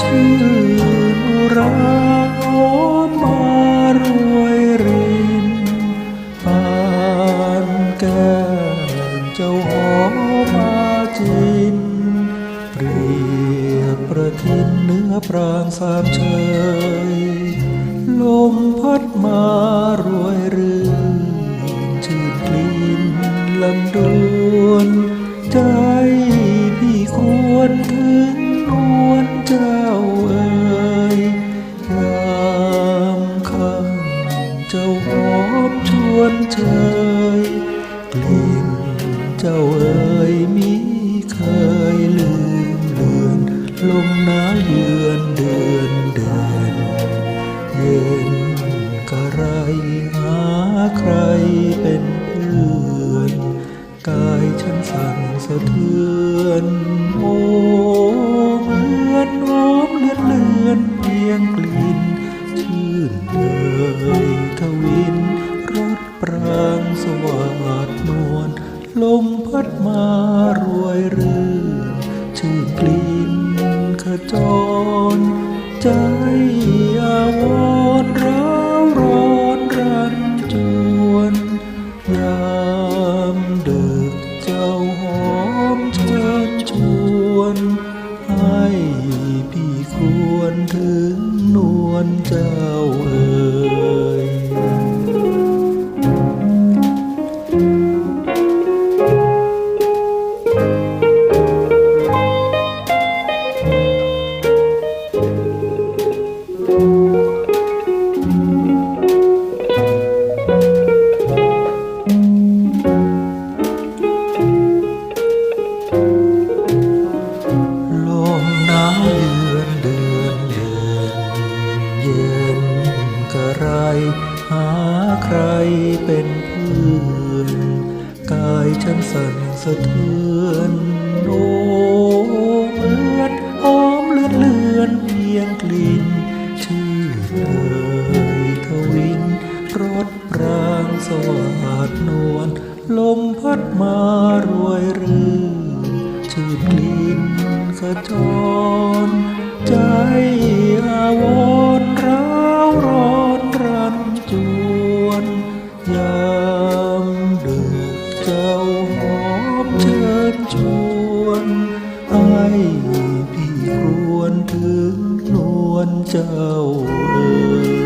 ชื่นรามารวยรินปานแก้เจ้าหอมมาจินเปรียบประทินเนื้อปรางสามเชยลมพัดมารวยรื่นชื่นลินลำดวนใจพี่ควรถึง นวลเจ้าเอ๋ยยามค่ำเจ้าหอมชวนเชยกลิ่นเจ้าเอ๋ยมิเคยลืมเลือนลมหนาวเยือนเดือนเดือนเย็นกะไรหาใครเป็นเพื่อนกายฉันสั่นสะเทือนโอ้ ยงกลิ่นชื่นเอ่ยทวินรถปรางสวัสดนวลลมพัดมารวยรื่นชื่นกลิ่นขจร ใจอาวรร้าวร้อนรันจวนยามดึกเจ้าหอมเชิญชวนให้ วลเจ้า หาใครเป็นเพื่อนกายฉันสั่นสะเทือนโอ้เหมือนหอมเลือนเลือนเพียงกลิ่นชื่อเอ่ยทวินรถปรางสวัสดนวลลมพัดมารวยรื่นชื่นกลิ่นขจร หอบเชิญชวนให้พี่ควรถึงนวลเจ้าเอ๋ย